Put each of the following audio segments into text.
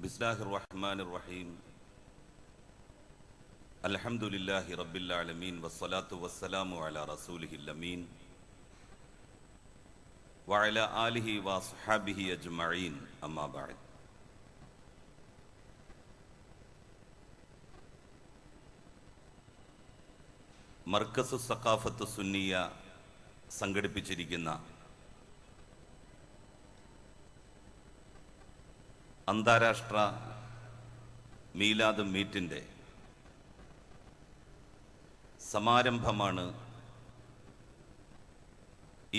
ബിസ്ലാഹിർ റഹ്മാൻ റഹീം അലഹമുല്ലാഹി റബിലമീൻ വസ്സലാത്തു വസ്സലാമു അല റസൂലിഹില്ലമീൻ വഅല ആലിഹി വസ്ഹാബിഹി അജ്മഈൻ. അമ്മാ ബഅദ്. മർക്കസ് സഖാഫത്ത് സുന്നിയ സംഘടിപ്പിച്ചിരിക്കുന്ന അന്താരാഷ്ട്ര മീലാദ് മീറ്റിന്റെ സമാരംഭമാണ്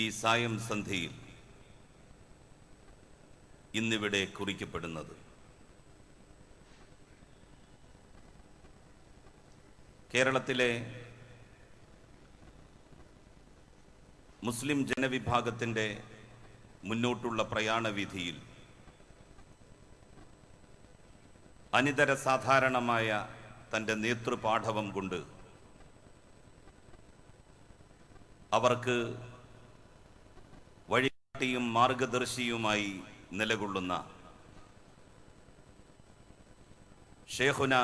ഈ സായം സന്ധിയിൽ ഇന്നിവിടെ കുറിക്കപ്പെടുന്നത്. കേരളത്തിലെ മുസ്ലിം ജനവിഭാഗത്തിന്റെ മുന്നോട്ടുള്ള പ്രയാണവിധിയിൽ അനിതര സാധാരണമായ തന്റെ നേതൃപാഠവം കൊണ്ട് അവർക്ക് വഴികാട്ടിയും മാർഗദർശിയുമായി നിലകൊള്ളുന്ന ഷേഖുന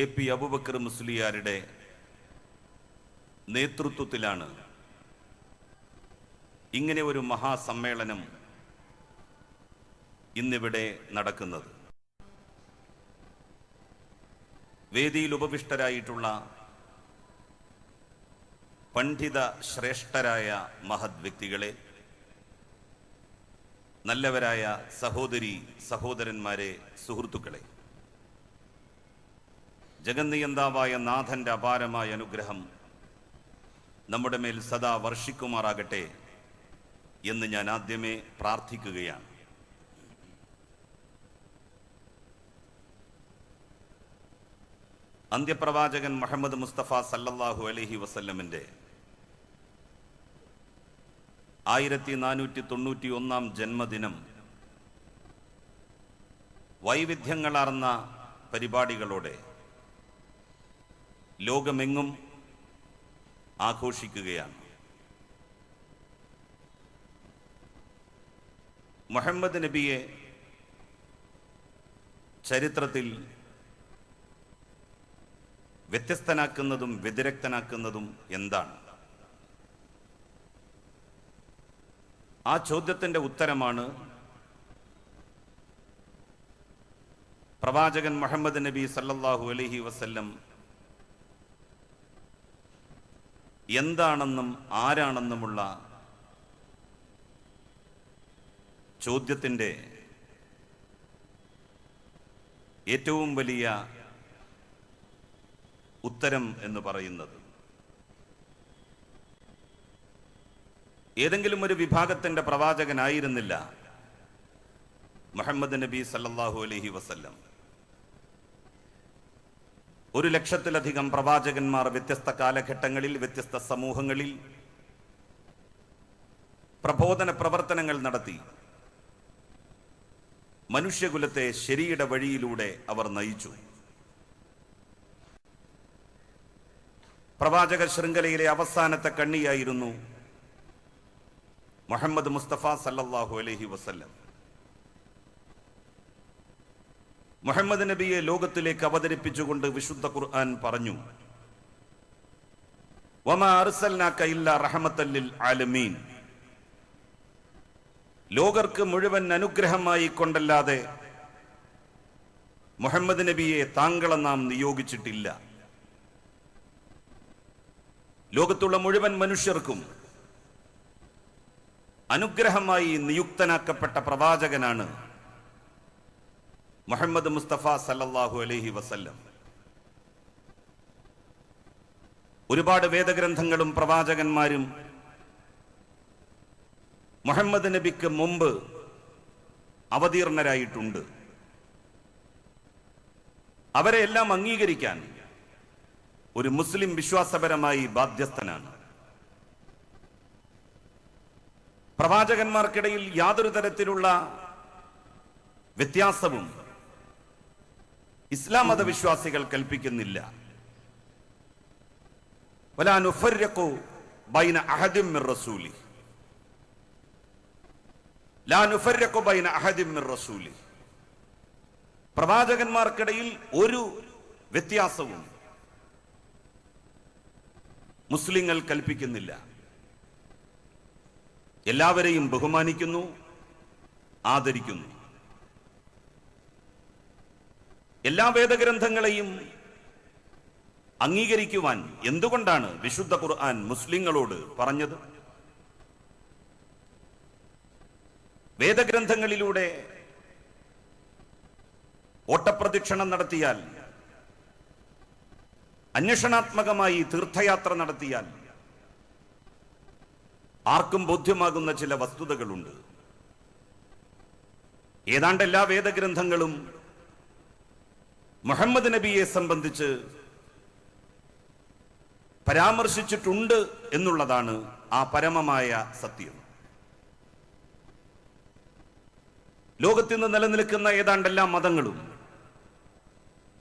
എ പി അബുബക്കർ മുസ്ലിയാരുടെ നേതൃത്വത്തിലാണ് ഇങ്ങനെ ഒരു മഹാസമ്മേളനം ഇന്നിവിടെ നടക്കുന്നത്. വേദിയിൽ ഉപവിഷ്ടരായിട്ടുള്ള പണ്ഡിത ശ്രേഷ്ഠരായ മഹത് വ്യക്തികളെ നല്ലവരായ സഹോദരി സഹോദരന്മാരെ സുഹൃത്തുക്കളെ ജഗന്നിയന്താവായ നാഥന്റെ അപാരമായ അനുഗ്രഹം നമ്മുടെ മേൽ സദാ വർഷിക്കുമാറാകട്ടെ എന്ന് ഞാൻ ആദ്യമേ പ്രാർത്ഥിക്കുകയാണ്. അന്ത്യപ്രവാചകൻ മുഹമ്മദ് മുസ്തഫ സല്ലല്ലാഹു അലഹി വസല്ലമിന്റെ ആയിരത്തി നാനൂറ്റി തൊണ്ണൂറ്റി ഒന്നാം ജന്മദിനം വൈവിധ്യങ്ങളാർന്ന പരിപാടികളോടെ ലോകമെങ്ങും ആഘോഷിക്കുകയാണ്. മുഹമ്മദ് നബിയെ ചരിത്രത്തിൽ വ്യത്യസ്തനാക്കുന്നതും വ്യതിരക്തനാക്കുന്നതും എന്താണ്? ആ ചോദ്യത്തിന്റെ ഉത്തരമാണ് പ്രവാചകൻ മുഹമ്മദ് നബി സല്ലല്ലാഹു അലൈഹി വസല്ലം എന്താണെന്നും ആരാണെന്നുമുള്ള ചോദ്യത്തിന്റെ ഏറ്റവും വലിയ ഉത്തരം എന്ന് പറയുന്നത്. ഏതെങ്കിലും ഒരു വിഭാഗത്തിന്റെ പ്രവാചകനായിരുന്നില്ല മുഹമ്മദ് നബി സല്ലാഹു അലഹി വസല്ലം. ഒരു ലക്ഷത്തിലധികം പ്രവാചകന്മാർ വ്യത്യസ്ത കാലഘട്ടങ്ങളിൽ വ്യത്യസ്ത സമൂഹങ്ങളിൽ പ്രബോധന പ്രവർത്തനങ്ങൾ നടത്തി. മനുഷ്യകുലത്തെ ശരിയുടെ വഴിയിലൂടെ അവർ നയിച്ചു. പ്രവാചക ശൃംഖലയിലെ അവസാനത്തെ കണ്ണിയായിരുന്നു മുഹമ്മദ് മുസ്തഫ സല്ലാഹു അലഹി വസല്ലം. മുഹമ്മദ് നബിയെ ലോകത്തിലേക്ക് അവതരിപ്പിച്ചുകൊണ്ട് വിശുദ്ധ ഖുർആൻ പറഞ്ഞു ആലമീൻ. ലോകർക്ക് മുഴുവൻ അനുഗ്രഹമായി കൊണ്ടല്ലാതെ മുഹമ്മദ് നബിയെ താങ്കളെ നാം നിയോഗിച്ചിട്ടില്ല. ലോകത്തുള്ള മുഴുവൻ മനുഷ്യർക്കും അനുഗ്രഹമായി നിയുക്തനാക്കപ്പെട്ട പ്രവാചകനാണ് മുഹമ്മദ് മുസ്തഫ സല്ലല്ലാഹു അലൈഹി വസല്ലം. ഒരുപാട് വേദഗ്രന്ഥങ്ങളും പ്രവാചകന്മാരും മുഹമ്മദ് നബിക്ക് മുമ്പ് അവതീർണരായിട്ടുണ്ട്. അവരെ എല്ലാം അംഗീകരിക്കാൻ ഒരു മുസ്ലിം വിശ്വാസപരമായി ബാധ്യസ്ഥനാണ്. പ്രവാചകന്മാർക്കിടയിൽ യാതൊരു തരത്തിലുള്ള വ്യത്യാസവും ഇസ്ലാം മതവിശ്വാസികൾ കൽപ്പിക്കുന്നില്ല. ബൈന റസൂലി. ബൈന റസൂലി. പ്രവാചകന്മാർക്കിടയിൽ ഒരു വ്യത്യാസവും മുസ്ലിങ്ങൾ കൽപ്പിക്കുന്നില്ല. എല്ലാവരെയും ബഹുമാനിക്കുന്നു ആദരിക്കുന്നു. എല്ലാ വേദഗ്രന്ഥങ്ങളെയും അംഗീകരിക്കുവാൻ എന്തുകൊണ്ടാണ് വിശുദ്ധ ഖുർആൻ മുസ്ലിങ്ങളോട് പറഞ്ഞത്? വേദഗ്രന്ഥങ്ങളിലൂടെ ഓട്ടപ്രദക്ഷിണം നടത്തിയാൽ അന്വേഷണാത്മകമായി തീർത്ഥയാത്ര നടത്തിയാൽ ആർക്കും ബോധ്യമാകുന്ന ചില വസ്തുതകളുണ്ട്. ഏതാണ്ട് എല്ലാ വേദഗ്രന്ഥങ്ങളും മുഹമ്മദ് നബിയെ സംബന്ധിച്ച് പരാമർശിച്ചിട്ടുണ്ട് എന്നുള്ളതാണ് ആ പരമമായ സത്യം. ലോകത്തിന്ന് നിലനിൽക്കുന്ന ഏതാണ്ട് എല്ലാ മതങ്ങളും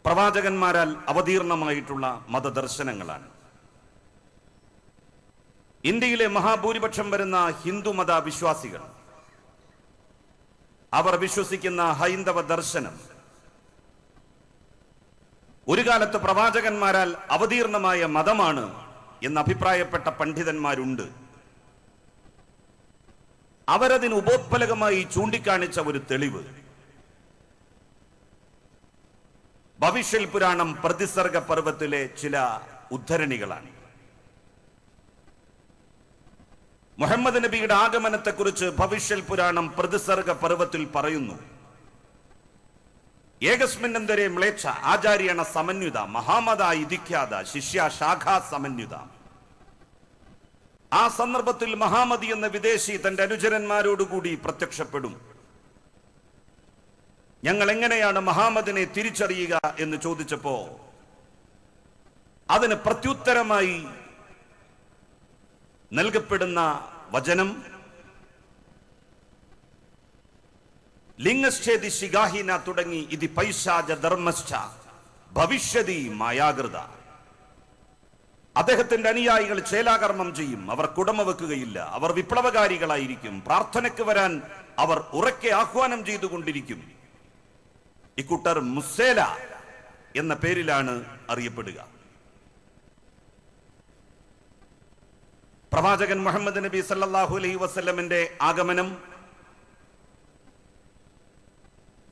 പ്രവാചകന്മാരാൽ അവതീർണമായിട്ടുള്ള മതദർശനങ്ങളാണ്. ഇന്ത്യയിലെ മഹാഭൂരിപക്ഷം വരുന്ന ഹിന്ദു മത വിശ്വാസികൾ അവർ വിശ്വസിക്കുന്ന ഹൈന്ദവ ദർശനം ഒരു കാലത്ത് പ്രവാചകന്മാരാൽ അവതീർണമായ മതമാണ് എന്ന് അഭിപ്രായപ്പെട്ട പണ്ഡിതന്മാരുണ്ട്. അവരതിന് ഉപോത്പലകമായി ചൂണ്ടിക്കാണിച്ച ഒരു തെളിവ് ഭവിഷ്യൽ പുരാണം പ്രതിസർഗ പർവത്തിലെ ചില ഉദ്ധരണികളാണ്. മുഹമ്മദ് നബിയുടെ ആഗമനത്തെക്കുറിച്ച് ഭവിഷ്യൽ പുരാണം പ്രതിസർഗ പർവത്തിൽ പറയുന്നു. ഏകസ്മിന്നന്തരെ മ്ലേച്ഛ ആചാര്യണ സമന്യുത മഹാമത ഇതിഖ്യാത ശിഷ്യ ശാഖാ സമന്യുത ആ സന്ദർഭത്തിൽ മഹാമതി എന്ന വിദേശി തന്റെ അനുചരന്മാരോടുകൂടി പ്രത്യക്ഷപ്പെടും. ഞങ്ങൾ എങ്ങനെയാണ് മഹാമദിനെ തിരിച്ചറിയുക എന്ന് ചോദിച്ചപ്പോ അതിന് പ്രത്യുത്തരമായി നൽകപ്പെടുന്ന വചനം ലിംഗശ്ചേതി ശിഗാഹിന തുടങ്ങി ഇത് പൈശാച ധർമ്മശ്ച ഭവിഷ്യതി മായാകൃത. അദ്ദേഹത്തിന്റെ അനുയായികൾ ചേലാകർമ്മം ചെയ്യും അവർ കുടമ വെക്കുകയില്ല അവർ വിപ്ലവകാരികളായിരിക്കും പ്രാർത്ഥനയ്ക്ക് വരാൻ അവർ ഉറക്കെ ആഹ്വാനം ചെയ്തുകൊണ്ടിരിക്കും. ഇക്കൂട്ടർ മുസേല എന്ന പേരിലാണ് അറിയപ്പെടുക. പ്രവാചകൻ മുഹമ്മദ് നബി സല്ലാഹു അലൈഹി വസ്ല്ലമിന്റെ ആഗമനം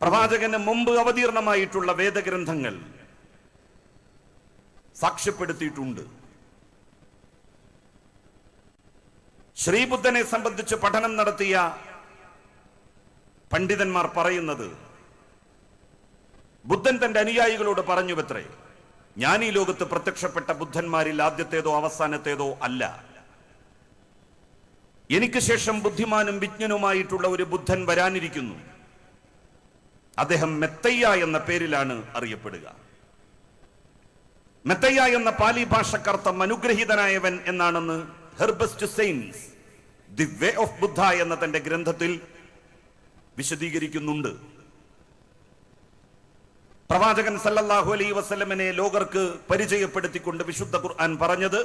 പ്രവാചകന് മുമ്പ് അവതീർണമായിട്ടുള്ള വേദഗ്രന്ഥങ്ങൾ സാക്ഷ്യപ്പെടുത്തിയിട്ടുണ്ട്. ശ്രീബുദ്ധനെ സംബന്ധിച്ച് പഠനം നടത്തിയ പണ്ഡിതന്മാർ പറയുന്നത് ബുദ്ധൻ തന്റെ അനുയായികളോട് പറഞ്ഞു പത്രേ ഞാൻ ഈ ലോകത്ത് പ്രത്യക്ഷപ്പെട്ട ബുദ്ധന്മാരിൽ ആദ്യത്തേതോ അവസാനത്തേതോ അല്ല. എനിക്ക് ശേഷം ബുദ്ധിമാനും വിജ്ഞനുമായിട്ടുള്ള ഒരു ബുദ്ധൻ വരാനിരിക്കുന്നു. അദ്ദേഹം മെത്തയ്യ എന്ന പേരിലാണ് അറിയപ്പെടുക. മെത്തയ്യ എന്ന പാലി ഭാഷക്കർത്ഥം അനുഗ്രഹീതനായവൻ എന്നാണെന്ന് ഹെർബസ്റ്റ് സെയിൻസ് ദി വേ ഓഫ് ബുദ്ധ എന്ന തന്റെ ഗ്രന്ഥത്തിൽ വിശദീകരിക്കുന്നുണ്ട്. പ്രവാചകൻ സല്ലല്ലാഹു അലൈ വസ്ലമിനെ ലോകർക്ക് പരിചയപ്പെടുത്തിക്കൊണ്ട് വിശുദ്ധ ഖുർആൻ പറഞ്ഞത്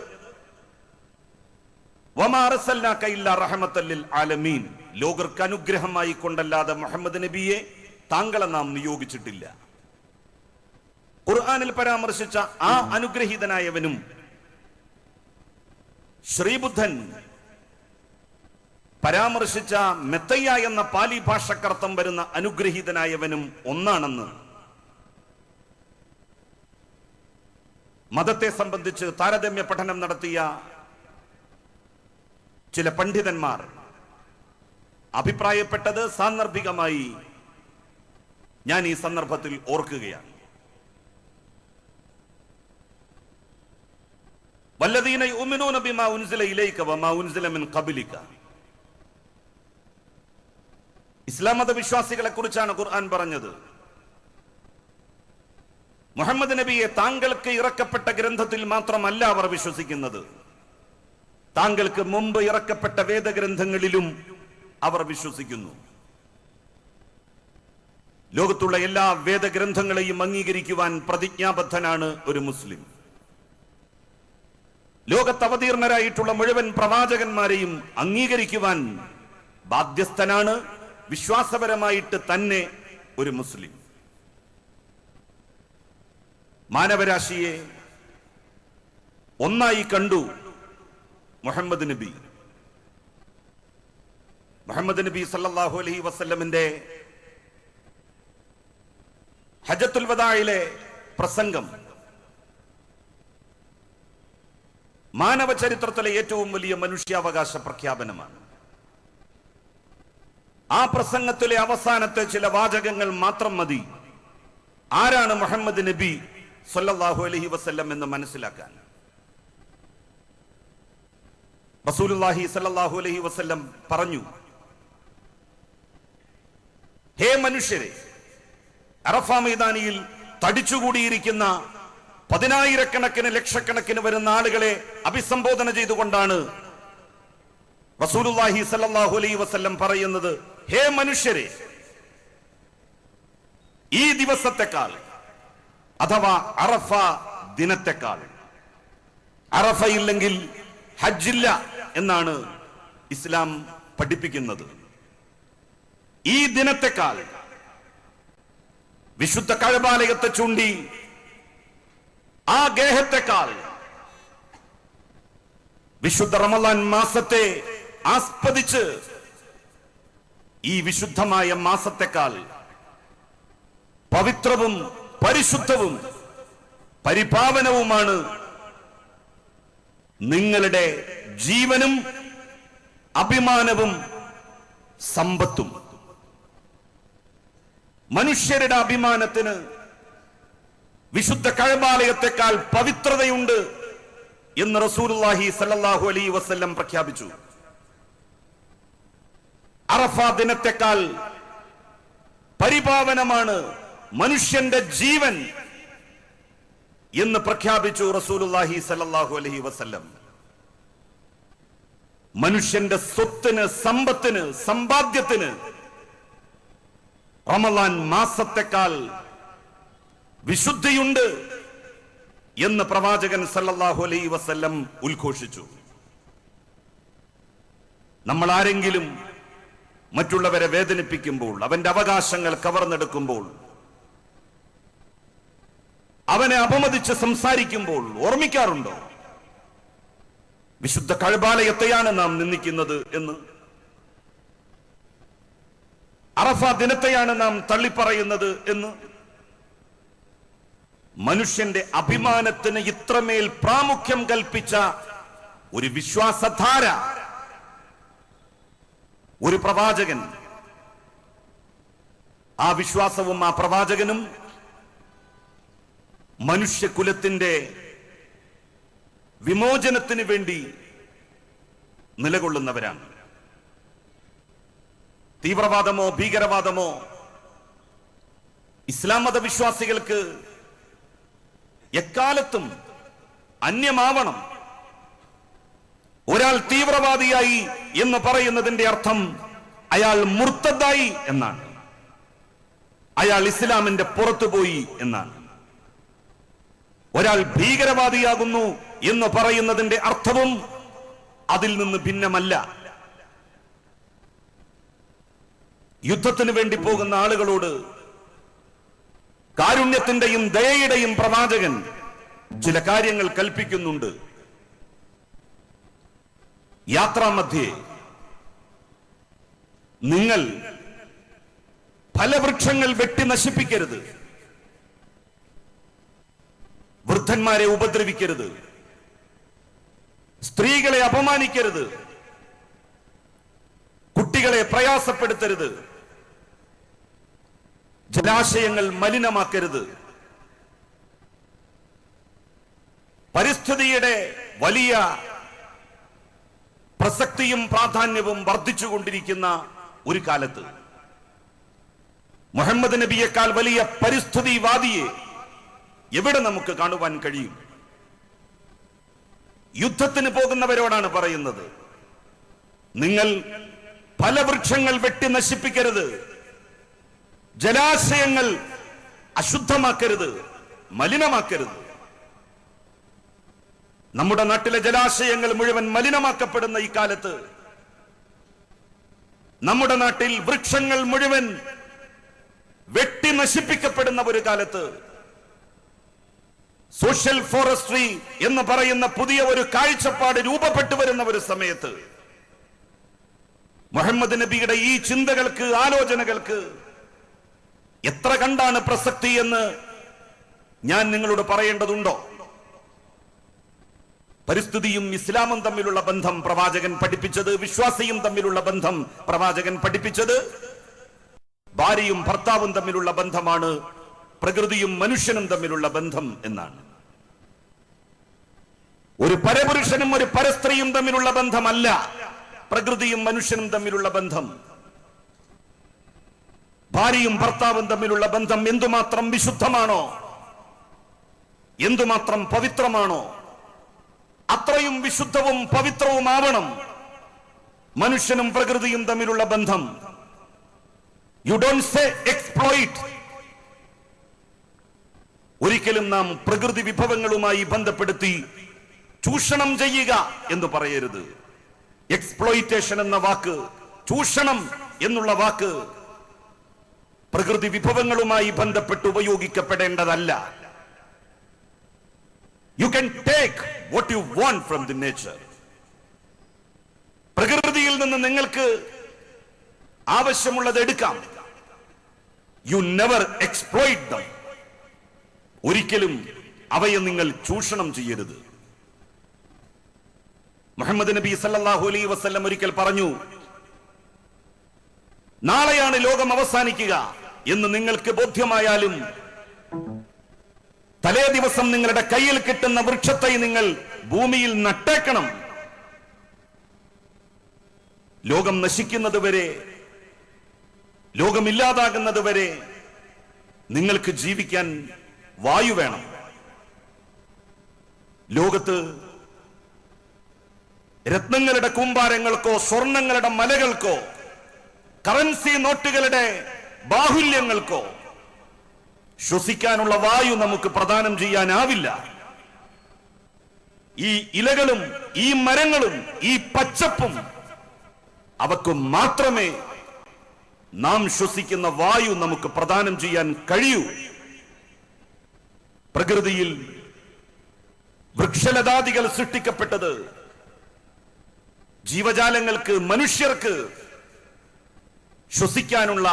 ആലമീൻ. ലോകർക്ക് അനുഗ്രഹമായി കൊണ്ടല്ലാതെ മുഹമ്മദ് നബിയെ താങ്കളെ നാം നിയോഗിച്ചിട്ടില്ല. ഖുർആാനിൽ പരാമർശിച്ച ആ അനുഗ്രഹീതനായവനും ശ്രീബുദ്ധൻ പരാമർശിച്ച മെത്തയ്യ എന്ന പാലി ഭാഷക്കർത്ഥം വരുന്ന അനുഗ്രഹീതനായവനും ഒന്നാണെന്ന് മതത്തെ സംബന്ധിച്ച് താരതമ്യ പഠനം നടത്തിയ ചില പണ്ഡിതന്മാർ അഭിപ്രായപ്പെട്ടത് സാന്ദർഭികമായി ഞാൻ ഈ സന്ദർഭത്തിൽ ഓർക്കുകയാണ്. യുമിനൂന ബിമാ ഉൻസില ഇലൈക വമാ ഉൻസില മിൻ ഖബലിക. ഇസ്ലാം മത വിശ്വാസികളെ കുറിച്ചാണ് ഖുർആൻ പറഞ്ഞത്. മുഹമ്മദ് നബിയെ താങ്കൾക്ക് ഇറക്കപ്പെട്ട ഗ്രന്ഥത്തിൽ മാത്രമല്ല അവർ വിശ്വസിക്കുന്നത്. താങ്കൾക്ക് മുമ്പ് ഇറക്കപ്പെട്ട വേദഗ്രന്ഥങ്ങളിലും അവർ വിശ്വസിക്കുന്നു. ലോകത്തുള്ള എല്ലാ വേദഗ്രന്ഥങ്ങളെയും അംഗീകരിക്കുവാൻ പ്രതിജ്ഞാബദ്ധനാണ് ഒരു മുസ്ലിം. ലോകത്ത് അവതീർണരായിട്ടുള്ള മുഴുവൻ പ്രവാചകന്മാരെയും അംഗീകരിക്കുവാൻ ബാധ്യസ്ഥനാണ് വിശ്വാസപരമായിട്ട് തന്നെ ഒരു മുസ്ലിം. മാനവരാശിയെ ഒന്നായി കണ്ടു മുഹമ്മദ് നബി. മുഹമ്മദ് നബി സല്ലാഹു അലൈഹി വസ്ല്ലമിന്റെ ഹജത്തുൽ വദായിലെ പ്രസംഗം. മാനവ ചരിത്രത്തിലെ ഏറ്റവും വലിയ മനുഷ്യാവകാശ പ്രഖ്യാപനമാണ്. ആ പ്രസംഗത്തിലെ അവസാനത്തെ ചില വാചകങ്ങൾ മാത്രം മതി. ആരാണ് മുഹമ്മദ് നബി? സല്ലല്ലാഹു അലഹി വസ്ല്ലം എന്ന് മനസ്സിലാക്കാൻ. റസൂലുള്ളാഹി സല്ലാഹു അലഹി വസ്ല്ലം പറഞ്ഞു ഹേ മനുഷ്യരെ അറഫ മൈതാനിയിൽ തടിച്ചുകൂടിയിരിക്കുന്ന പതിനായിരക്കണക്കിന് ലക്ഷക്കണക്കിന് വരുന്ന ആളുകളെ അഭിസംബോധന ചെയ്തുകൊണ്ടാണ് റസൂലുള്ളാഹി സല്ലാഹു അലൈഹി വസ്ല്ലം പറയുന്നത് ഹേ മനുഷ്യരെ ഈ ദിവസത്തെക്കാൾ അഥവാ അറഫ ദിനത്തെക്കാൾ അറഫ ഇല്ലെങ്കിൽ ഹജ്ജില്ല എന്നാണ് ഇസ്ലാം പഠിപ്പിക്കുന്നത്. ഈ ദിനത്തെക്കാൾ വിശുദ്ധ കഴബാലയത്തെ ചൂണ്ടി ആ ഗേഹത്തെക്കാൾ വിശുദ്ധ റമലാൻ മാസത്തെ ആസ്പദിച്ച് ഈ വിശുദ്ധമായ മാസത്തെക്കാൾ പവിത്രവും പരിശുദ്ധവും പരിപാവനവുമാണ് നിങ്ങളുടെ ജീവനും അഭിമാനവും സമ്പത്തും. മനുഷ്യരുടെ അഭിമാനത്തിന് വിശുദ്ധ കഴബാലയത്തെക്കാൾ പവിത്രതയുണ്ട് എന്ന് റസൂലുള്ളാഹി സല്ലാഹു അലൈഹി വസ്ല്ലം പ്രഖ്യാപിച്ചു. അറഫ ദിനത്തെക്കാൾ പരിപാവനമാണ് മനുഷ്യന്റെ ജീവൻ എന്ന് പ്രഖ്യാപിച്ചു റസൂലുള്ളാഹി സല്ലാഹു അലഹി വസ്ല്ലം. മനുഷ്യന്റെ സ്വത്തിന് സമ്പത്തിന് സമ്പാദ്യത്തിന് റമലാൻ മാസത്തെക്കാൾ വിശുദ്ധിയുണ്ട് എന്ന് പ്രവാചകൻ സല്ലാഹു അലൈ വസ്ല്ലം ഉദ്ഘോഷിച്ചു. നമ്മൾ ആരെങ്കിലും മറ്റുള്ളവരെ വേദനിപ്പിക്കുമ്പോൾ അവന്റെ അവകാശങ്ങൾ കവർന്നെടുക്കുമ്പോൾ അവനെ അപമതിച്ച് സംസാരിക്കുമ്പോൾ ഓർമ്മിക്കാറുണ്ടോ? വിശുദ്ധ കഴിബാലയത്തെയാണ് നാം നിന്ദിക്കുന്നത് എന്ന്? അറഫ ദിനത്തെയാണ് നാം തള്ളിപ്പറയുന്നത് എന്ന്? മനുഷ്യന്റെ അഭിമാനത്തിന് ഇത്രമേൽ പ്രാമുഖ്യം കൽപ്പിച്ച ഒരു വിശ്വാസധാര ഒരു പ്രവാചകൻ. ആ വിശ്വാസവും ആ പ്രവാചകനും മനുഷ്യകുലത്തിന്റെ വിമോചനത്തിന് വേണ്ടി നിലകൊള്ളുന്നവരാണ്. തീവ്രവാദമോ ഭീകരവാദമോ ഇസ്ലാം മതവിശ്വാസികൾക്ക് എക്കാലത്തും അന്യമാവണം. ഒരാൾ തീവ്രവാദിയായി എന്ന് പറയുന്നതിന്റെ അർത്ഥം അയാൾ മുർത്തതായി എന്നാണ്. അയാൾ ഇസ്ലാമിന്റെ പുറത്തുപോയി എന്നാണ്. ഒരാൾ ഭീകരവാദിയാകുന്നു എന്ന് പറയുന്നതിന്റെ അർത്ഥവും അതിൽ നിന്ന് ഭിന്നമല്ല. യുദ്ധത്തിന് വേണ്ടി പോകുന്ന ആളുകളോട് കാരുണ്യത്തിന്റെയും ദയയുടെയും പ്രവാചകൻ ചില കാര്യങ്ങൾ കൽപ്പിക്കുന്നുണ്ട്. യാത്രാമധ്യേ നിങ്ങൾ ഫലവൃക്ഷങ്ങൾ വെട്ടി നശിപ്പിക്കരുത്. വൃദ്ധന്മാരെ ഉപദ്രവിക്കരുത്. സ്ത്രീകളെ അപമാനിക്കരുത്. കുട്ടികളെ പ്രയാസപ്പെടുത്തരുത്. ജലാശയങ്ങൾ മലിനമാക്കരുത്. പരിസ്ഥിതിയുടെ വലിയ പ്രസക്തിയും പ്രാധാന്യവും വർദ്ധിച്ചുകൊണ്ടിരിക്കുന്ന ഒരു കാലത്ത് മുഹമ്മദ് നബിയേക്കാൾ വലിയ പരിസ്ഥിതിവാദിയെ എവിടെ നമുക്ക് കാണുവാൻ കഴിയും? യുദ്ധത്തിന് പോകുന്നവരോടാണ് പറയുന്നത്. നിങ്ങൾ പല വൃക്ഷങ്ങൾ വെട്ടി നശിപ്പിക്കരുത്. ജലാശയങ്ങൾ അശുദ്ധമാക്കരുത്. മലിനമാക്കരുത്. നമ്മുടെ നാട്ടിലെ ജലാശയങ്ങൾ മുഴുവൻ മലിനമാക്കപ്പെടുന്ന ഈ കാലത്ത് നമ്മുടെ നാട്ടിൽ വൃക്ഷങ്ങൾ മുഴുവൻ വെട്ടി നശിപ്പിക്കപ്പെടുന്ന ഒരു കാലത്ത് സോഷ്യൽ ഫോറസ്ട്രി എന്ന് പറയുന്ന പുതിയ ഒരു കാഴ്ചപ്പാട് രൂപപ്പെട്ടു വരുന്ന ഒരു സമയത്ത് മുഹമ്മദ് നബിയുടെ ഈ ചിന്തകൾക്ക് ആലോചനകൾക്ക് എത്ര കണ്ടാണ് പ്രസക്തി എന്ന് ഞാൻ നിങ്ങളോട് പറയേണ്ടതുണ്ടോ? പരിസ്ഥിതിയും ഇസ്ലാമും തമ്മിലുള്ള ബന്ധം പ്രവാചകൻ പഠിപ്പിച്ചത് വിശ്വാസിയും തമ്മിലുള്ള ബന്ധം പ്രവാചകൻ പഠിപ്പിച്ചത് ഭാര്യയും ഭർത്താവും തമ്മിലുള്ള ബന്ധമാണ് പ്രകൃതിയും മനുഷ്യനും തമ്മിലുള്ള ബന്ധം എന്നാണ്. ഒരു പരപുരുഷനും ഒരു പരസ്ത്രീയും തമ്മിലുള്ള ബന്ധമല്ല. പ്രകൃതിയും മനുഷ്യനും തമ്മിലുള്ള ബന്ധം. ഭാര്യയും ഭർത്താവും തമ്മിലുള്ള ബന്ധം എന്തുമാത്രം വിശുദ്ധമാണോ? എന്തുമാത്രം പവിത്രമാണോ? അത്രയും വിശുദ്ധവും പവിത്രവുമാവണം. മനുഷ്യനും പ്രകൃതിയും തമ്മിലുള്ള ബന്ധം. യു ഡോണ്ട് സേ എക്സ്പ്ലോയിറ്റ് ഒരിക്കലും നാം പ്രകൃതി വിഭവങ്ങളുമായി ബന്ധപ്പെടുത്തി ചൂഷണം ചെയ്യുക എന്ന് പറയരുത്. എക്സ്പ്ലോയിറ്റേഷൻ എന്ന വാക്ക് ചൂഷണം എന്നുള്ള വാക്ക് പ്രകൃതി വിഭവങ്ങളുമായി ബന്ധപ്പെട്ട് ഉപയോഗിക്കപ്പെടേണ്ടതല്ല. You can take what you want from the nature പ്രകൃതിയിൽ നിന്ന് നിങ്ങൾക്ക് ആവശ്യമുള്ളത് എടുക്കാം. യു നെവർ എക്സ്പ്ലോയിറ്റ് ദം ഒരിക്കലും അവയെ നിങ്ങൾ ചൂഷണം ചെയ്യരുത്. മുഹമ്മദ് നബി സല്ലാഹു അലൈ വസല്ലം ഒരിക്കൽ പറഞ്ഞു നാളെയാണ് ലോകം അവസാനിക്കുക എന്ന് നിങ്ങൾക്ക് ബോധ്യമായാലും തലേ ദിവസം നിങ്ങളുടെ കയ്യിൽ കിട്ടുന്ന വൃക്ഷത്തെ നിങ്ങൾ ഭൂമിയിൽ നട്ടേക്കണം. ലോകം നശിക്കുന്നത് വരെ ലോകമില്ലാതാകുന്നത് വരെ നിങ്ങൾക്ക് ജീവിക്കാൻ വായു വേണം. ലോകത്ത് രത്നങ്ങളുടെ കൂമ്പാരങ്ങൾക്കോ സ്വർണങ്ങളുടെ മലകൾക്കോ കറൻസി നോട്ടുകളുടെ ബാഹുല്യങ്ങൾക്കോ ശ്വസിക്കാനുള്ള വായു നമുക്ക് പ്രദാനം ചെയ്യാനാവില്ല. ഈ ഇലകളും ഈ മരങ്ങളും ഈ പച്ചപ്പും അവക്ക് മാത്രമേ നാം ശ്വസിക്കുന്ന വായു നമുക്ക് പ്രദാനം ചെയ്യാൻ കഴിയൂ. പ്രകൃതിയിൽ വൃക്ഷലതാദികൾ സൃഷ്ടിക്കപ്പെട്ടത് ജീവജാലങ്ങൾക്ക് മനുഷ്യർക്ക് ശ്വസിക്കാനുള്ള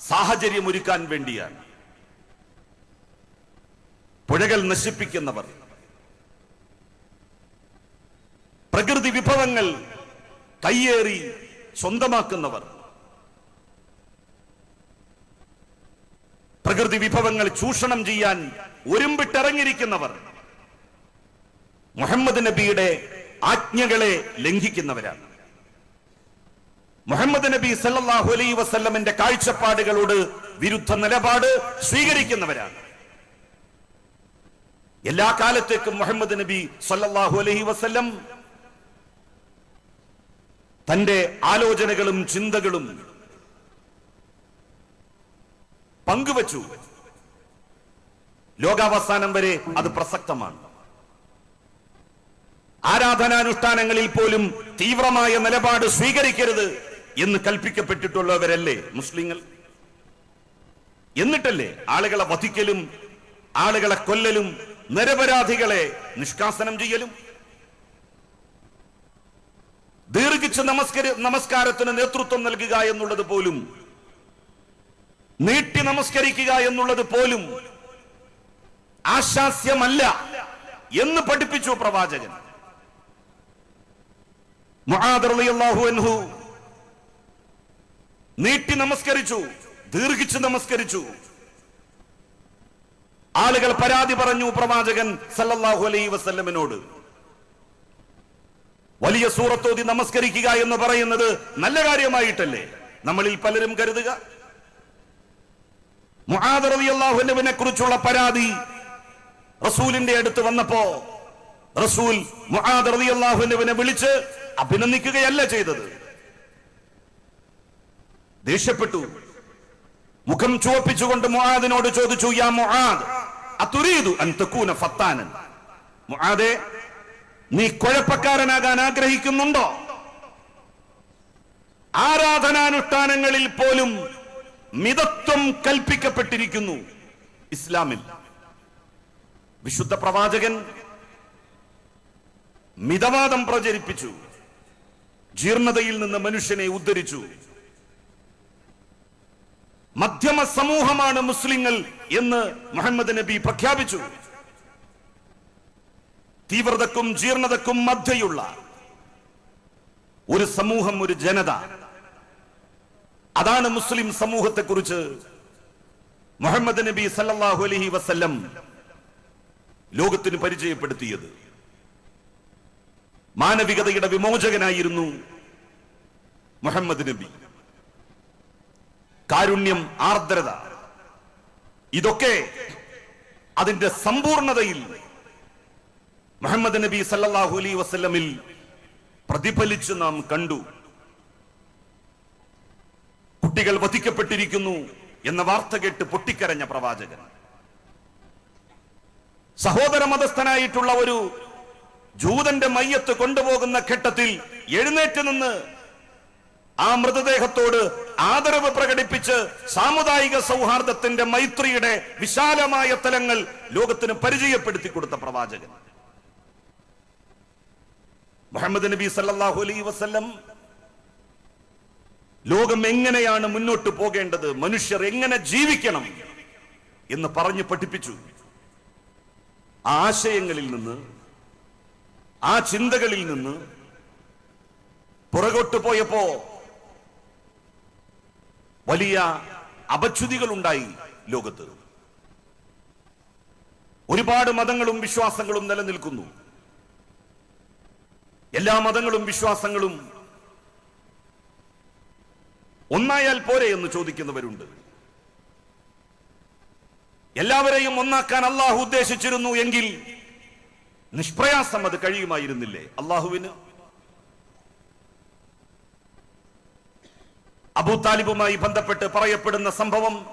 സാഹചര്യം ഒരുക്കാൻ വേണ്ടിയാണ്. പുഴകൾ നശിപ്പിക്കുന്നവർ പ്രകൃതി വിഭവങ്ങൾ കയ്യേറി സ്വന്തമാക്കുന്നവർ പ്രകൃതി വിഭവങ്ങൾ ചൂഷണം ചെയ്യാൻ ഒരുമ്പിട്ടിറങ്ങിയിരിക്കുന്നവർ. മുഹമ്മദ് നബിയുടെ ആജ്ഞകളെ ലംഘിക്കുന്നവരാണ്. മുഹമ്മദ് നബി സല്ലല്ലാഹു അലൈഹി വസ്ല്ലമിന്റെ കാഴ്ചപ്പാടുകളോട് വിരുദ്ധ നിലപാട് സ്വീകരിക്കുന്നവരാണ്. എല്ലാ കാലത്തേക്കും മുഹമ്മദ് നബി സല്ലല്ലാഹു അലൈഹി വസല്ലം തന്റെ ആലോചനകളും ചിന്തകളും പങ്കുവച്ചു. ലോകാവസാനം വരെ അത് പ്രസക്തമാണ്. ആരാധനാനുഷ്ഠാനങ്ങളിൽ പോലും തീവ്രമായ നിലപാട് സ്വീകരിക്കരുത് എന്ന് കൽപ്പിക്കപ്പെട്ടിട്ടുള്ളവരല്ലേ മുസ്ലിങ്ങൾ? എന്നിട്ടല്ലേ ആളുകളെ വധിക്കലും ആളുകളെ കൊല്ലലും നിരപരാധികളെ നിഷ്കാസനം ചെയ്യലും? ദീർഘിച്ച് നമസ്കര നമസ്കാരത്തിന് നേതൃത്വം നൽകുക എന്നുള്ളത് പോലും നീട്ടി നമസ്കരിക്കുക എന്നുള്ളത് പോലും ആശാസ്യമല്ല എന്ന് പഠിപ്പിച്ചു പ്രവാചകൻ. അൻഹു നീട്ടി നമസ്കരിച്ചു ദീർഘിച്ച് നമസ്കരിച്ചു. ആളുകൾ പരാതി പറഞ്ഞു പ്രവാചകൻ സല്ലല്ലാഹു അലൈഹി വസല്ലമിനോട്. വലിയ സൂറത്തോതി നമസ്കരിക്കുക എന്ന് പറയുന്നത് നല്ല കാര്യമായിട്ടല്ലേ? നമ്മളിൽ പലരും കരുതുക. മുആദ് റളിയല്ലാഹുവിനെ കുറിച്ചുള്ള പരാതി റസൂലിന്റെ അടുത്ത് വന്നപ്പോ റസൂൽ മുആദ് റളിയല്ലാഹുവിനെ വിളിച്ച് അഭിനന്ദിക്കുകയല്ല ചെയ്തത്. ദേഷ്യപ്പെട്ടു. മുഖം ചുവപ്പിച്ചുകൊണ്ട് മുഹാദിനോട് ചോദിച്ചു യാ അതുരീദു അൻ മുആദേ നീ കുഴപ്പക്കാരനാകാൻ ആഗ്രഹിക്കുന്നുണ്ടോ? ആരാധനാനുഷ്ഠാനങ്ങളിൽ പോലും മിതത്വം കൽപ്പിക്കപ്പെട്ടിരിക്കുന്നു ഇസ്ലാമിൽ. വിശുദ്ധ പ്രവാചകൻ മിതവാദം പ്രചരിപ്പിച്ചു. ജീർണതയിൽ നിന്ന് മനുഷ്യനെ ഉദ്ധരിച്ചു. മധ്യമ സമൂഹമാണ് മുസ്ലിങ്ങൾ എന്ന് മുഹമ്മദ് നബി പ്രഖ്യാപിച്ചു. തീവ്രതക്കും ജീർണതക്കും മധ്യയുള്ള ഒരു സമൂഹം ഒരു ജനത. അതാണ് മുസ്ലിം സമൂഹത്തെ കുറിച്ച് മുഹമ്മദ് നബി സല്ലാഹു അലഹി വസ്ല്ലം ലോകത്തിന് പരിചയപ്പെടുത്തിയത്. മാനവികതയുടെ വിമോചകനായിരുന്നു മുഹമ്മദ് നബി. കാരുണ്യം ആർദ്രത ഇതൊക്കെ അതിന്റെ സമ്പൂർണതയിൽ മുഹമ്മദ് നബി സല്ലാഹു അലൈ വസല്ലമിൽ പ്രതിഫലിച്ച് നാം കണ്ടു. കുട്ടികൾ വധിക്കപ്പെട്ടിരിക്കുന്നു എന്ന വാർത്ത കേട്ട് പൊട്ടിക്കരഞ്ഞ പ്രവാചകൻ. സഹോദര മതസ്ഥനായിട്ടുള്ള ഒരു ജൂതന്റെ മയ്യത്ത് കൊണ്ടുപോകുന്ന ഘട്ടത്തിൽ എഴുന്നേറ്റ് നിന്ന് ആ മൃതദേഹത്തോട് ആദരവ് പ്രകടിപ്പിച്ച് സാമുദായിക സൗഹാർദ്ദത്തിന്റെ മൈത്രിയുടെ വിശാലമായ തലങ്ങൾ ലോകത്തിന് പരിചയപ്പെടുത്തി കൊടുത്ത പ്രവാചകൻ. മുഹമ്മദ് നബി സല്ലാഹു അലൈ വസല്ലം ലോകം എങ്ങനെയാണ് മുന്നോട്ട് പോകേണ്ടത്? മനുഷ്യർ എങ്ങനെ ജീവിക്കണം? എന്ന് പറഞ്ഞു പഠിപ്പിച്ചു. ആശയങ്ങളിൽ നിന്ന് ആ ചിന്തകളിൽ നിന്ന് പുറകോട്ട് പോയപ്പോ വലിയ അപച്യുതികൾ ഉണ്ടായി ലോകത്ത്. ഒരുപാട് മതങ്ങളും വിശ്വാസങ്ങളും നിലനിൽക്കുന്നു. എല്ലാ മതങ്ങളും വിശ്വാസങ്ങളും ഒന്നായാൽ പോരെ എന്ന് ചോദിക്കുന്നവരുണ്ട്. എല്ലാവരെയും ഒന്നാക്കാൻ അള്ളാഹു ഉദ്ദേശിച്ചിരുന്നു എങ്കിൽ നിഷ്പ്രയാസം അത് കഴിയുമായിരുന്നില്ലേ? അള്ളാഹുവിന് അബൂ താലിബുമായി ബന്ധപ്പെട്ട് പറയപ്പെടുന്ന സംഭവം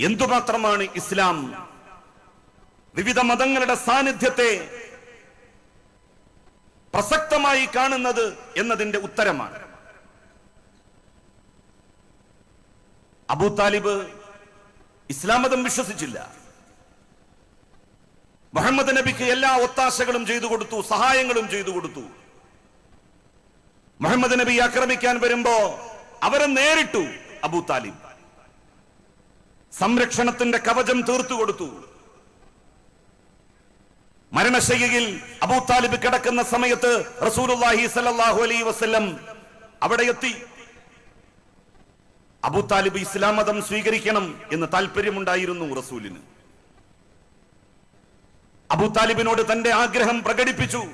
എന്തുമാത്രമാണ് ഇസ്ലാം? വിവിധ മതങ്ങളുടെ സാന്നിധ്യത്തെ പ്രസക്തമായി കാണുന്നത് എന്നതിന്റെ ഉത്തരമാണ്. അബൂ താലിബ് ഇസ്ലാം മതം വിശ്വസിച്ചില്ല. മുഹമ്മദ് നബിക്ക് എല്ലാ ഒത്താശകളും ചെയ്തു കൊടുത്തു സഹായങ്ങളും ചെയ്തു കൊടുത്തു. മുഹമ്മദ് നബി ആക്രമിക്കാൻ വരുമ്പോ അവരെ നേരിട്ടു അബൂ താലിബ്. സംരക്ഷണത്തിന്റെ കവചം തീർത്തു കൊടുത്തു. മരണശയ്യയിൽ അബൂ താലിബ് കിടക്കുന്ന സമയത്ത് റസൂലുള്ളാഹി സല്ലല്ലാഹു അലൈഹി വസല്ലം അവിടെ എത്തി. അബൂ താലിബ് ഇസ്ലാം മതം സ്വീകരിക്കണം എന്ന് താല്പര്യമുണ്ടായിരുന്നു റസൂലിന്. അബുതാലിബിനോട് തന്റെ ആഗ്രഹം പ്രകടിപ്പിച്ചു.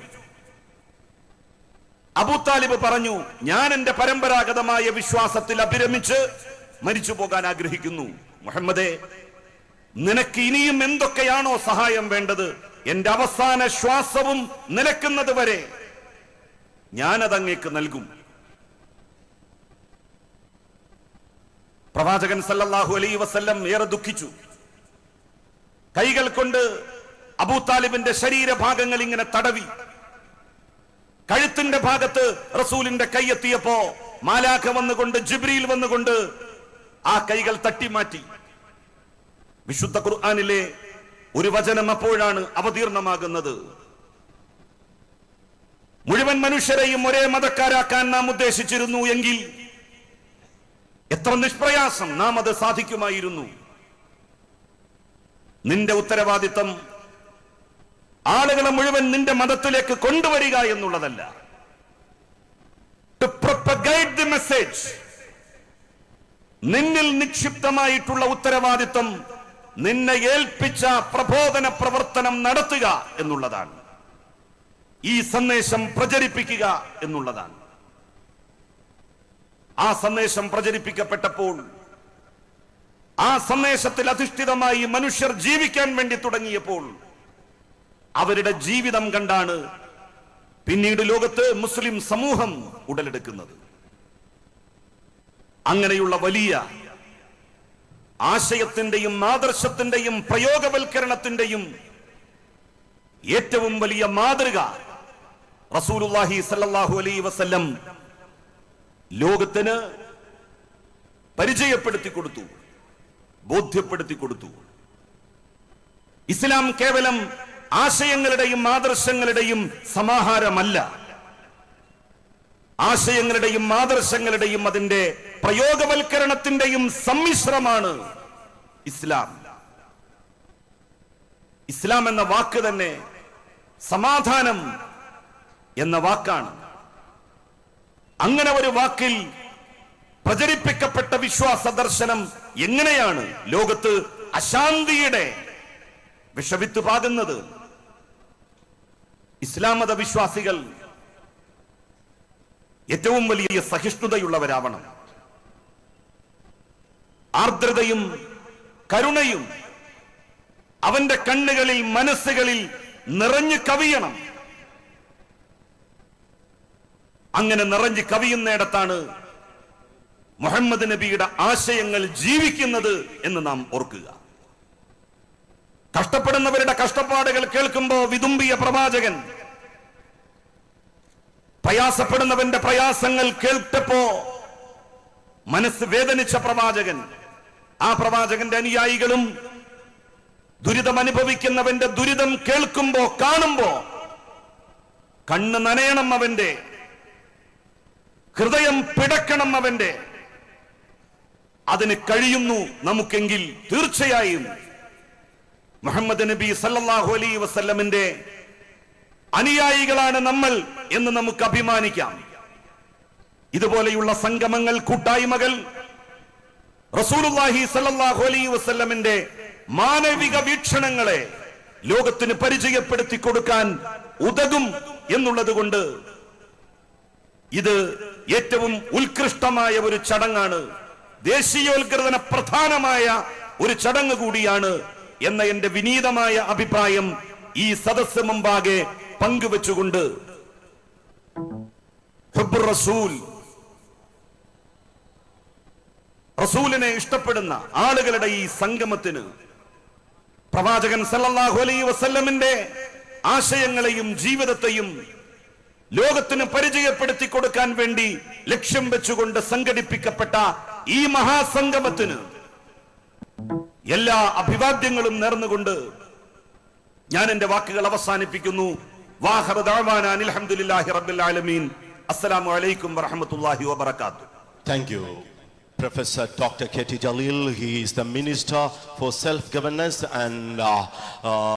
അബുതാലിബ് പറഞ്ഞു ഞാൻ എന്റെ പരമ്പരാഗതമായ വിശ്വാസത്തിൽ അഭിരമിച്ച് മരിച്ചു പോകാൻ ആഗ്രഹിക്കുന്നു. മുഹമ്മദേ നിനക്ക് ഇനിയും എന്തൊക്കെയാണോ സഹായം വേണ്ടത്? എന്റെ അവസാന ശ്വാസവും നിലക്കുന്നത് വരെ ഞാനതങ്ങേക്ക് നൽകും. പ്രവാചകൻ സല്ലല്ലാഹു അലൈ വസല്ലം ഏറെ ദുഃഖിച്ചു. കൈകൾ കൊണ്ട് അബൂ താലിബിന്റെ ശരീരഭാഗങ്ങൾ ഇങ്ങനെ തടവി. കഴുത്തിന്റെ ഭാഗത്ത് റസൂലിന്റെ കൈയെത്തിയപ്പോ മാലാഖ വന്നുകൊണ്ട് ജിബ്രിയിൽ വന്നുകൊണ്ട് ആ കൈകൾ തട്ടിമാറ്റി. വിശുദ്ധ ഖുർആാനിലെ ഒരു വചനം അപ്പോഴാണ് അവതീർണമാകുന്നത്. മുഴുവൻ മനുഷ്യരെയും ഒരേ മതക്കാരാക്കാൻ നാം ഉദ്ദേശിച്ചിരുന്നു എങ്കിൽ എത്ര നിഷ്പ്രയാസം നാം അത് സാധിക്കുമായിരുന്നു. നിന്റെ ഉത്തരവാദിത്തം ആളുകളെ മുഴുവൻ നിന്റെ മതത്തിലേക്ക് കൊണ്ടുവരിക എന്നുള്ളതല്ല. ദി മെസ്സേജ് നിന്നിൽ നിക്ഷിപ്തമായിട്ടുള്ള ഉത്തരവാദിത്തം നിന്നെ ഏൽപ്പിച്ച പ്രബോധന പ്രവർത്തനം നടത്തുക എന്നുള്ളതാണ്. ഈ സന്ദേശം പ്രചരിപ്പിക്കുക എന്നുള്ളതാണ്. ആ സന്ദേശം പ്രചരിപ്പിക്കപ്പെട്ടപ്പോൾ ആ സന്ദേശത്തിൽ അധിഷ്ഠിതമായി മനുഷ്യർ ജീവിക്കാൻ വേണ്ടി തുടങ്ങിയപ്പോൾ അവരുടെ ജീവിതം കണ്ടാണ് പിന്നീട് ലോകത്ത് മുസ്ലിം സമൂഹം ഉടലെടുക്കുന്നത്. അങ്ങനെയുള്ള വലിയ ആശയത്തിന്റെയും ആദർശത്തിന്റെയും പ്രയോഗവൽക്കരണത്തിന്റെയും ഏറ്റവും വലിയ മാതൃക റസൂലുല്ലാഹി സല്ലാഹു അലൈ വസല്ലം ലോകത്തിന് പരിചയപ്പെടുത്തി കൊടുത്തു ബോധ്യപ്പെടുത്തി കൊടുത്തു. ഇസ്ലാം കേവലം ആശയങ്ങളുടെയും ആദർശങ്ങളുടെയും സമാഹാരമല്ല. ആശയങ്ങളുടെയും ആദർശങ്ങളുടെയും അതിന്റെ പ്രയോഗവൽക്കരണത്തിന്റെയും സമ്മിശ്രമാണ് ഇസ്ലാം. ഇസ്ലാം എന്ന വാക്ക് തന്നെ സമാധാനം എന്ന വാക്കാണ്. അങ്ങനെ ഒരു വാക്കിൽ പ്രചരിപ്പിക്കപ്പെട്ട വിശ്വാസ ദർശനം എങ്ങനെയാണ് ലോകത്ത് അശാന്തിയുടെ വിഷവിത്ത് പാകുന്നത്? ഇസ്ലാം മത വിശ്വാസികൾ ഏറ്റവും വലിയ സഹിഷ്ണുതയുള്ളവരാവണം. ആർദ്രതയും കരുണയും അവന്റെ കണ്ണുകളിൽ മനസ്സുകളിൽ നിറഞ്ഞു കവിയണം. അങ്ങനെ നിറഞ്ഞു കവിയുന്നിടത്താണ് മുഹമ്മദ് നബിയുടെ ആശയങ്ങൾ ജീവിക്കുന്നത് എന്ന് നാം ഓർക്കുക. കഷ്ടപ്പെടുന്നവരുടെ കഷ്ടപ്പാടുകൾ കേൾക്കുമ്പോ വിതുമ്പിയ പ്രവാചകൻ പ്രയാസപ്പെടുന്നവന്റെ പ്രയാസങ്ങൾ കേൾട്ടപ്പോ മനസ്സ് വേദനിച്ച പ്രവാചകൻ ആ പ്രവാചകന്റെ അനുയായികളും ദുരിതം അനുഭവിക്കുന്നവന്റെ ദുരിതം കേൾക്കുമ്പോ കാണുമ്പോ കണ്ണ് നനയണം അവന്റെ. ഹൃദയം പിടക്കണം അവന്റെ. അതിന് കഴിയുന്നു നമുക്കെങ്കിൽ തീർച്ചയായും. മുഹമ്മദ് നബി സല്ലാഹു അലൈ വസ്ല്ലമിന്റെ അനുയായികളാണ് നമ്മൾ എന്ന് നമുക്ക് അഭിമാനിക്കാം. ഇതുപോലെയുള്ള സംഗമങ്ങൾ കൂട്ടായ്മകൾ റസൂലുള്ളാഹി സല്ലാഹു അലൈ വസ്ല്ലമിന്റെ മാനവിക വീക്ഷണങ്ങളെ ലോകത്തിന് പരിചയപ്പെടുത്തി കൊടുക്കാൻ ഉതകും എന്നുള്ളത് കൊണ്ട് ഇത് ഏറ്റവും ഉത്കൃഷ്ടമായ ഒരു ചടങ്ങാണ് ദേശീയോത്കൃതന പ്രധാനമായ ഒരു ചടങ്ങ് കൂടിയാണ് എന്ന എന്റെ വിനീതമായ അഭിപ്രായം ഈ സദസ് മുമ്പാകെ പങ്കുവെച്ചുകൊണ്ട്. റസൂലിനെ ഇഷ്ടപ്പെടുന്ന ആളുകളുടെ ഈ സംഗമത്തിന് പ്രവാചകൻ സല്ലാഹു അലൈ വസല്ലമിന്റെ ആശയങ്ങളെയും ജീവിതത്തെയും ലോകത്തിന് പരിചയപ്പെടുത്തി കൊടുക്കാൻ വേണ്ടി ലക്ഷ്യം വെച്ചുകൊണ്ട് സംഘടിപ്പിക്കപ്പെട്ട ഈ മഹാസംഗമത്തിന് എല്ലാ അഭിവാദ്യങ്ങളും നേർന്നുകൊണ്ട് ഞാൻ എന്റെ വാക്കുകൾ അവസാനിപ്പിക്കുന്നു അസ്സലാമു അലൈക്കും വറഹ്മത്തുള്ളാഹി വബറകാതുഹു Thank you. Professor Dr. K.T. Jalil, he is the Minister for Self-Governance and uh, uh,